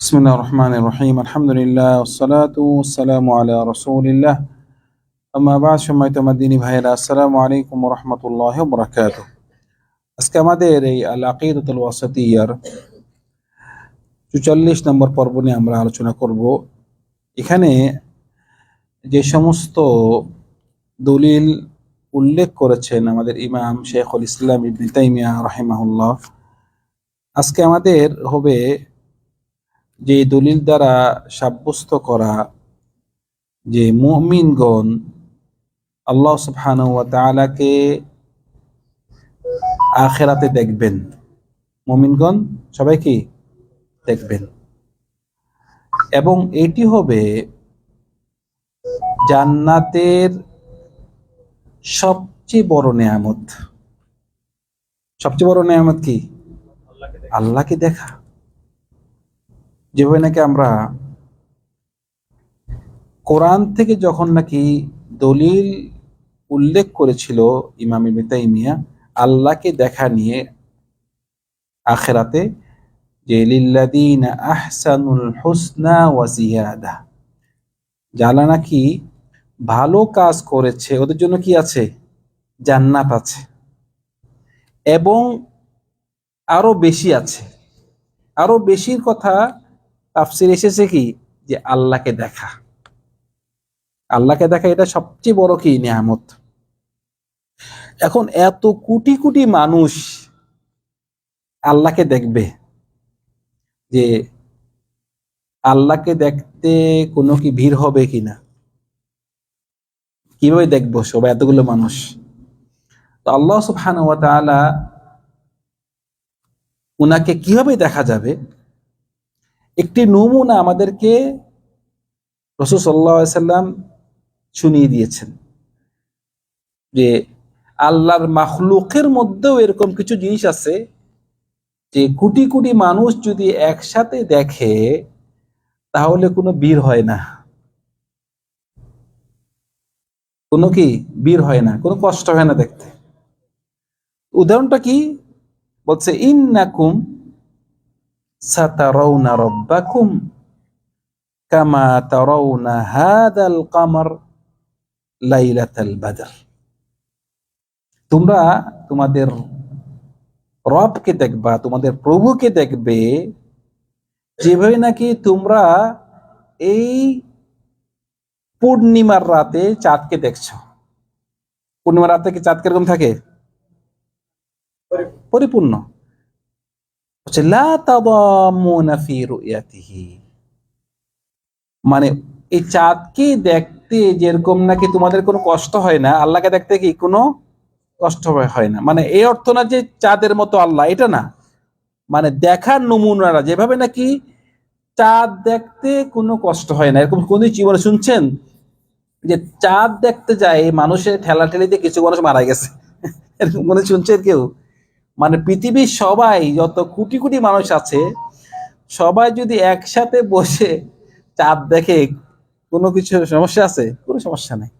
بسم الله الرحمن الرحيم الحمد لله والصلاة والسلام على رسول الله أما بعد সম্মানিত মাদিনী ভাইরা আসসালামু আলাইকুম রহমতুল্লাহ বরাকাত আজকে আমাদের এই আল আকিদুল ওয়াসাতিয়ার চুচল্লিশ নম্বর পর্ব নিয়ে আমরা আলোচনা করব এখানে যে সমস্ত দলিল উল্লেখ করেছেন আমাদের ইমাম শেখুল ইসলাম ইবনে তাইমিয়া রাহিমাহুল্লাহ আজকে আমাদের হবে যে দলিল দ্বারা সাব্যস্ত করা যে মুমিনগণ আল্লাহ ওয়া আখেরাতে দেখবেন। মুমিনগণ সবাই কি দেখবেন। এবং এটি হবে জান্নাতের সবচেয়ে বড় নেয়ামত। সবচেয়ে বড় নেয়ামত কি? আল্লাহকে দেখা। যেভাবে নাকি আমরা কোরআন থেকে যখন নাকি দলিল উল্লেখ করেছিল ইমাম ইবনে আল্লাহকে দেখা নিয়ে আখেরাতে যে লিল্লাদিন আহসানুল হুসনা ওয়া জিয়াদা যারা নাকি ভালো কাজ করেছে, ওদের জন্য কি আছে? জান্নাত আছে। এবং আরও বেশি আছে। আরও বেশির কথা তাফসির এসেছে কি? যে আল্লাহকে দেখা। আল্লাহকে দেখা এটা সবচেয়ে বড় কি? নিয়ামত। এখন এত কোটি কোটি মানুষ আল্লাহকে দেখবে যে আল্লাহকে দেখতে কোনো কি ভিড় হবে কিনা কীভাবে দেখব সবাই এতগুলো মানুষ? তো আল্লাহ সুবহানাহু ওয়া তাআলা উনাকে কীভাবে দেখা যাবে? একটি নমুনা আমাদেরকে রসুল সাল্লা সাল্লাম শুনিয়ে দিয়েছেন যে আল্লাহর মাখলুকের মধ্যেও এরকম কিছু জিনিস আছে যে কোটি কোটি মানুষ যদি একসাথে দেখে, তাহলে কোনো বীর হয় না। কোনো কি বীর হয় না, কোনো কষ্ট হয় না দেখতে। উদাহরণটা কি? বলছে, ইন্নাকুম সাতারাউনা রব্বাকুম কামা তোমরা তোমাদের রবকে দেখবা, তোমাদের প্রভুকে দেখবে, যেভাবে নাকি তোমরা এই পূর্ণিমার রাতে চাঁদকে দেখছ। পূর্ণিমার রাতে কি চাঁদ কীরকম থাকে? পরিপূর্ণ। হচ্ছে মানে এই চাঁদকে দেখতে যেরকম নাকি তোমাদের কোনো কষ্ট হয় না, আল্লাহকে দেখতে কি কোনো কষ্ট হয় না। মানে এই অর্থ না যে চাঁদের মতো আল্লাহ, এটা না। মানে দেখার নমুনারা, যেভাবে নাকি চাঁদ দেখতে কোনো কষ্ট হয় না। এরকম কোন জীবনে শুনছেন? যে চাঁদ দেখতে যায়, মানুষের ঠেলা ঠেলিতে কিছু মানুষ মারা গেছে। এরকম কোনো শুনছেন কেউ? মানে পৃথিবীর সবাই যত কোটি কোটি মানুষ আছে, সবাই যদি একসাথে বসে চাঁদ দেখে কোনো কিছু সমস্যা আছে? কোনো সমস্যা নেই।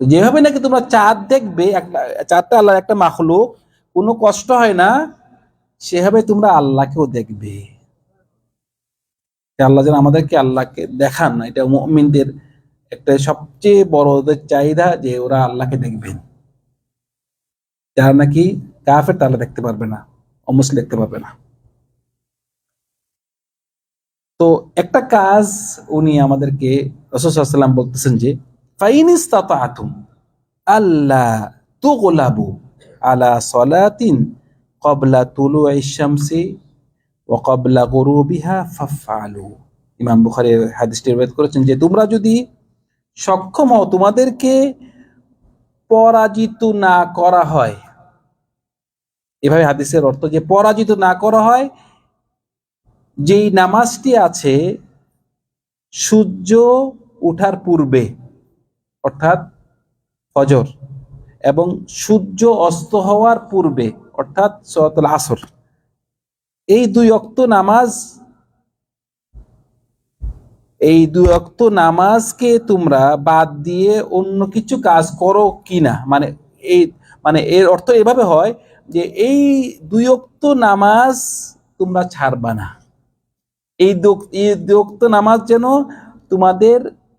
যেভাবে নাকি তোমরা চাঁদ দেখবে, একটা, চাঁদটা আল্লাহ একটা মাখলুক, কোনো কষ্ট হয় না, সেভাবে তোমরা আল্লাহকেও দেখবে। আল্লাহ যেন আমাদেরকে আল্লাহকে দেখান, এটা মুমিনদের একটা সবচেয়ে বড় ওদের চাহিদা যে ওরা আল্লাহকে দেখবেন। যারা নাকি কাফের তাহলে দেখতে পারবে না অমুসলিম দেখতে পারবে না। তো একটা কাজ উনি আমাদেরকে রসুলাম বলতেছেন যে আল্লাহ তুগলাবু আলা সলাতিন কবলা তুলু ও কবলা গরুবিহা ফাফআলু। ইমাম বুখারী হাদিসটি করেছেন যে, তোমরা যদি সক্ষম হও, তোমাদেরকে পরাজিত না করা হয় এভাবে হাদিসের অর্থ যে পরাজিত না করা হয়, যেই নামাজটি আছে, সূর্য উঠার পূর্বে, অর্থাৎ ফজর, এবং সূর্য অস্ত হওয়ার পূর্বে, অর্থাৎ সরাতুল আসর, এই দুই অক্ত নামাজ, এই দুই অক্ত নামাজকে তোমরা বাদ দিয়ে অন্য কিছু কাজ করো কিনা? মানে এই মানে এর অর্থ এভাবে হয় যে এই দুই অক্ত নামাজ তোমরা ছাড়বা না। এই দোক্ত নামাজ যেন তোমাদের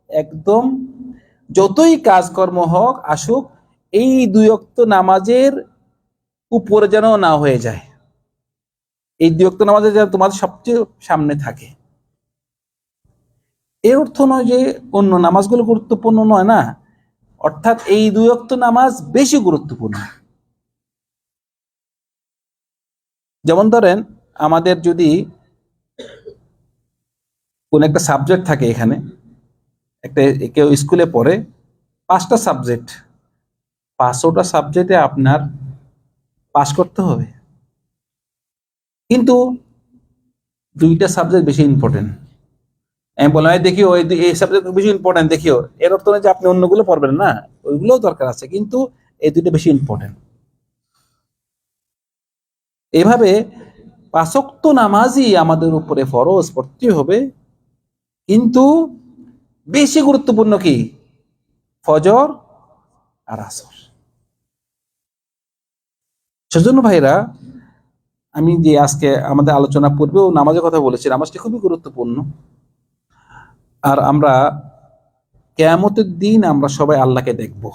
একদম যতই কাজকর্ম হোক, আসুক, এই দুই অক্ত নামাজের উপরে যেন না হয়ে যায়। এই দুই অক্ত নামাজে যেন তোমাদের সবচেয়ে সামনে থাকে। এর অর্থ নয় যে অন্য নামাজগুলো গুরুত্বপূর্ণ নয় না। অর্থাৎ এই দুই অক্ত নামাজ বেশি গুরুত্বপূর্ণ। যেমন ধরেন, আমাদের যদি কোন একটা সাবজেক্ট থাকে এখানে, একটা কেউ স্কুলে পড়ে, পাঁচটা সাবজেক্ট পাঁচশোটা সাবজেক্টে আপনার পাস করতে হবে। কিন্তু দুইটা সাবজেক্ট বেশি ইম্পর্টেন্ট আমি বললাম, "এই দেখিও, এই সাবজেক্ট বেশি ইম্পর্টেন্ট দেখিও। এর অর্থ নয় যে আপনি অন্যগুলো পড়বেন না, ওইগুলোও দরকার আছে। কিন্তু এই দুইটা বেশি ইম্পর্টেন্ট এভাবে পাঁচক্ত নামাজই আমাদের উপরে ফরজ পড়তে হবে। কিন্তু বেশি গুরুত্বপূর্ণ কি? ফজর আর আসর। সেজন্য ভাইরা, আমি যে আজকে আমাদের আলোচনা পূর্বেও নামাজের কথা বলেছি, নামাজটি খুবই গুরুত্বপূর্ণ। আর আমরা কেয়ামতের দিন আমরা সবাই আল্লাহকে দেখব।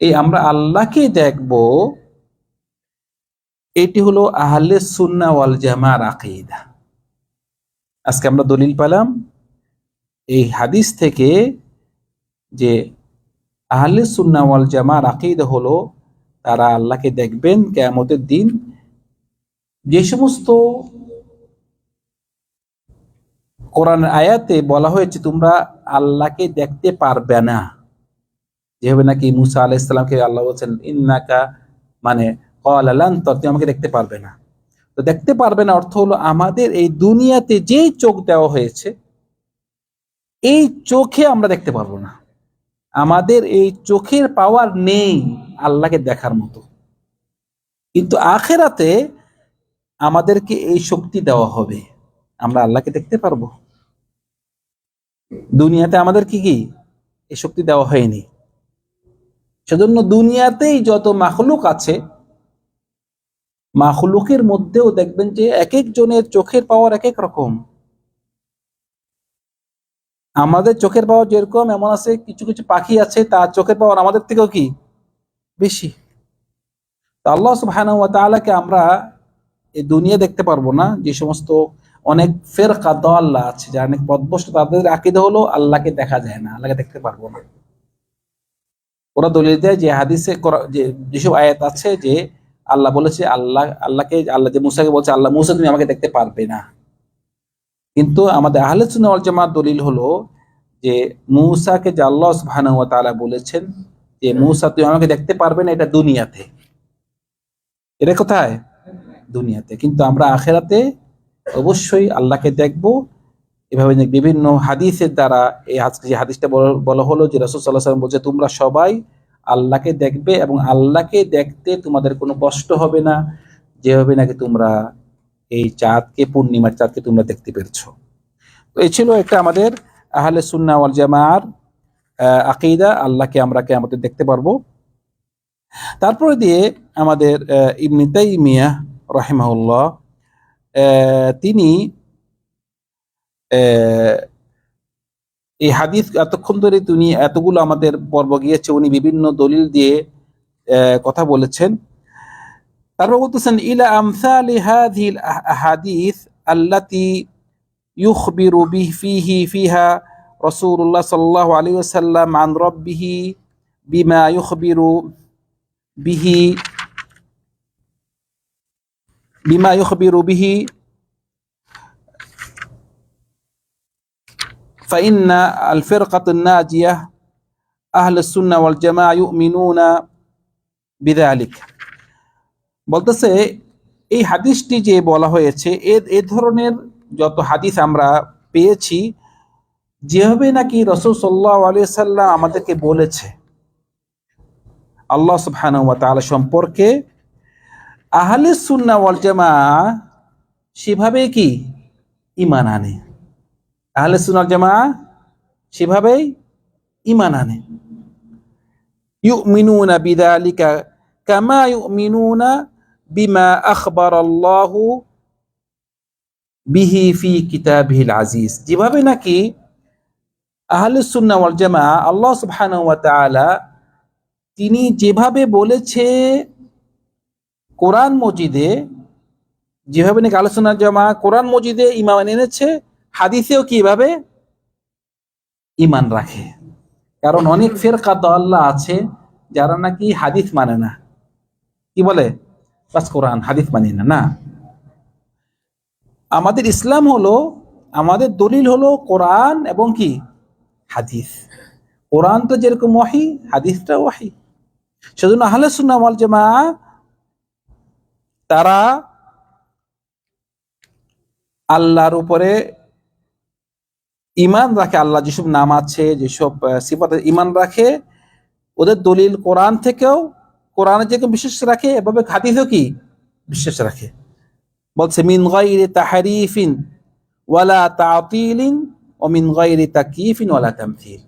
এই আমরা আল্লাহকে দেখব এটি হলো আহলে সুন্না ওয়াল জামার আকিদা। আজকে আমরা দলিল পেলাম এই হাদিস থেকে যে আহলে সুন্না ওয়াল জামার আকিদা হলো তারা আল্লাহকে দেখবেন কেয়ামতের দিন। যে সমস্ত কোরআন আয়াতে বলা হয়েছে, তোমরা আল্লাহকে দেখতে পারবে না। যেভাবে নাকি মুসা আলাহ ইসলামকে আল্লাহ বলছেন, ইন্নাকা মানে তুমি আমাকে দেখতে পারবে না। তো দেখতে পারবে না অর্থ হলো আমাদের এই দুনিয়াতে যেই চোখ দেওয়া হয়েছে, এই চোখে আমরা দেখতে পারব না। আমাদের এই চোখের পাওয়ার নেই আল্লাহকে দেখার মতো। কিন্তু আখেরাতে আমাদেরকে এই শক্তি দেওয়া হবে। আমরা আল্লাহকে দেখতে পারব। দুনিয়াতে আমাদের কি কি? এই শক্তি দেওয়া হয়নি। সেজন্য দুনিয়াতেই যত মাখলুক আছে মাখলুকের মধ্যেও দেখবেন যে এক একজনের চোখের পাওয়ার এক এক রকম। আমাদের চোখের পাওয়ার যেরকম, এমন আছে, কিছু কিছু পাখি আছে, তার চোখের পাওয়ার আমাদের থেকেও কি? বেশি। আল্লাহ সুবহানাহু ওয়া আমরা এই দুনিয়া দেখতে পারব না। যে সমস্ত অনেক ফেরকা দল্লা আছে, যারা অনেক পদভস্ত তাদের আকিদা হলো আল্লাহকে দেখা যায় না, আল্লাহকে দেখতে পারব না। ওরা দলিল দেয় যে হাদিসে যেসব আয়াত আছে যে আল্লাহ বলেছে, আল্লাহ, আল্লাহকে, আল্লাহ যে মুসাকে বলছে, আল্লাহ মুসা তুমি আমাকে দেখতে পারবে না। কিন্তু আমাদের আহলে সুন্নাহ জামাত দলিল হলো যে, মূসাকে যে আল্লাহ ওয়া তাআলা বলেছেন যে, মূসা তুমি আমাকে দেখতে পারবে না, এটা দুনিয়াতে। এটা কোথায়? দুনিয়াতে। কিন্তু আমরা আখেরাতে অবশ্যই আল্লাহকে দেখব। এভাবে বিভিন্ন হাদিসের দ্বারা এই আজকে যে হাদিসটা বলা- হলো যে রসুল সাল্লাহ বলছে, তোমরা সবাই আল্লাহকে দেখবে এবং আল্লাহকে দেখতে তোমাদের কোনো কষ্ট হবে না। যেভাবে নাকি তোমরা এই চাঁদকে, পূর্ণিমার চাঁদকে তোমরা দেখতে পেরেছ। তো এই ছিল একটা আমাদের আহলে সুন্না ওয়াল জামার আকিদা। আল্লাহকে আমরা কে আমাদের দেখতে পারব। তারপরে দিয়ে আমাদের ইবনে তাইমিয়া রাহিমাহুল্লাহ তিনি এই হাদিস এতক্ষণ ধরে তিনি এতগুলো আমাদের পর্ব গিয়েছে, উনি বিভিন্ন দলিল দিয়ে কথা বলেছেন। তারপর বলতেছেন, ইলা আমসাল হাদিল হাদিস আল্লাতি ইউখবিরু বিহ ফিহি ফিহা রসুল্লাহ সাল্লাহ আলী ওসাল্লাম আন রব্বিহি বিমা ইউখবিরু বিহি, বিমা ইউখবিরু বিহি فإن الفرقة الناجية أهل السنة والجماعة يؤمنون بذلك বলতেছে এই হাদিসটি যে বলা হয়েছে এ এ ধরনের যত হাদিস আমরা পেয়েছি যেভাবে নাকি রসুল সাল্লাহ সাল্লাম আমাদেরকে বলেছে আল্লাহ সুবহানাহু ওয়া তাআলা সম্পর্কে আহলে সুন্না ওয়াল জামা সেভাবে কি ইমান আনে আহলে সুন্না ওয়াল জামা সেভাবেই ইমান আনে يؤمنون بذلك كما يؤمنون بما أخبر الله বিহি ফি কিতাবিহিল আজিজ যেভাবে নাকি আহলুস সুন্নাহ ওয়াল জামা আল্লাহ সুবহানাহু ওয়া তাআলা তিনি যেভাবে বলেছে কোরআন মজিদে যেভাবে নাকি আলোচনা জামা কোরআন মজিদে ইমান এনেছে হাদিসেও কীভাবে? ইমান রাখে। কারণ অনেক ফেরকা দল্লা আছে, যারা নাকি হাদিস মানে না। কি বলে? কোরআন, হাদিস মানি না না। আমাদের ইসলাম হলো, আমাদের দলিল হলো কোরআন এবং কি? হাদিস। কোরআন তো যেরকম ওয়াহি হাদিসটা ওয়াহি। সেজন্য আহলে সুন্নাহ ওয়াল জামা তারা আল্লাহর উপরে ইমান রাখে আল্লাহ যেসব নাম আছে যেসব আহ, সিফাতের ইমান রাখে ওদের দলিল কোরআন থেকেও কোরআনে যেরকম বিশ্বাস রাখে এভাবে হাদিসেও কি? বিশ্বাস রাখে। বলছে মিন গাইরি তাহারিফিন ওয়ালা তাতিলিন ও মিন গাইরি তাকিফিন ওয়ালা তামথিল।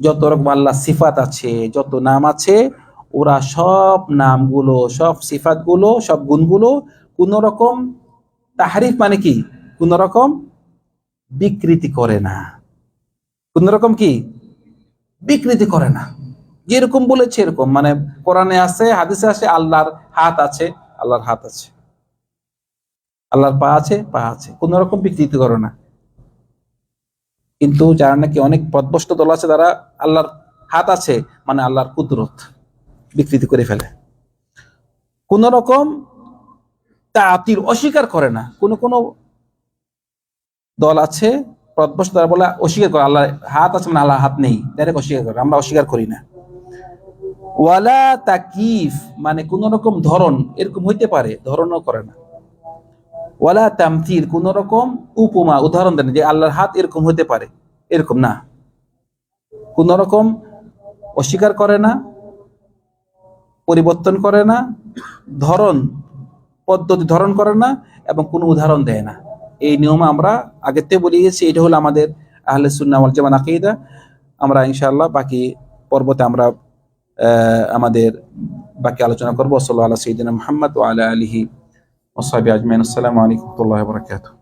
যত রকম আল্লাহ সিফাত আছে যত নাম আছে ওরা সব নামগুলো সব সিফাতগুলো সব গুণগুলো কোন রকম তাহারিফ মানে কি? কোন রকম বিকৃতি করে না। কোন রকম কি? বিকৃতি করে না। যেরকম বলেছে এরকম। মানে কোরআনে আছে, হাদিসে আছে, আল্লাহর হাত আছে, আল্লাহর হাত আছে। আল্লাহর পা আছে পা আছে। কোন রকম বিকৃতি করে না। কিন্তু যারা নাকি অনেক পদভষ্ট দল আছে, তারা আল্লাহর হাত আছে মানে আল্লাহর কুদরত বিকৃতি করে ফেলে। কোন রকম তাতিল অস্বীকার করে না। কোন কোন দল আছে পদভষ্ট তারা বলে, অস্বীকার করে আল্লাহ হাত আছে মানে আল্লাহ হাত নেই। ডাইরেক্ট অস্বীকার করে, আমরা অস্বীকার করি না। ওয়ালা তাকিফ মানে কোন রকম ধরন, এরকম হইতে পারে, ধরনও করে না। ওয়ালা তামথিল, কোন রকম উপমা, উদাহরণ দেন যে আল্লাহর হাত এরকম হতে পারে, এরকম না। কোন রকম অস্বীকার করে না, পরিবর্তন করে না, ধরন, পদ্ধতি ধরন করে না, এবং কোনো উদাহরণ দেয় না। এই নিয়ম আমরা আগের থেকে বলে গেছি এটা হলো আমাদের আহলে সুন্নাহ জামান আকিদা। আমরা ইনশাআল্লাহ বাকি পর্বতে আমরা আমাদের বাকি আলোচনা করব। সাল্লাহ আল্লাহ সঈদিন মোহাম্মদ ও আলা আলিহি ওসাবি আজমাইন। আসসালামু আলাইকুম বারাকাতুহু।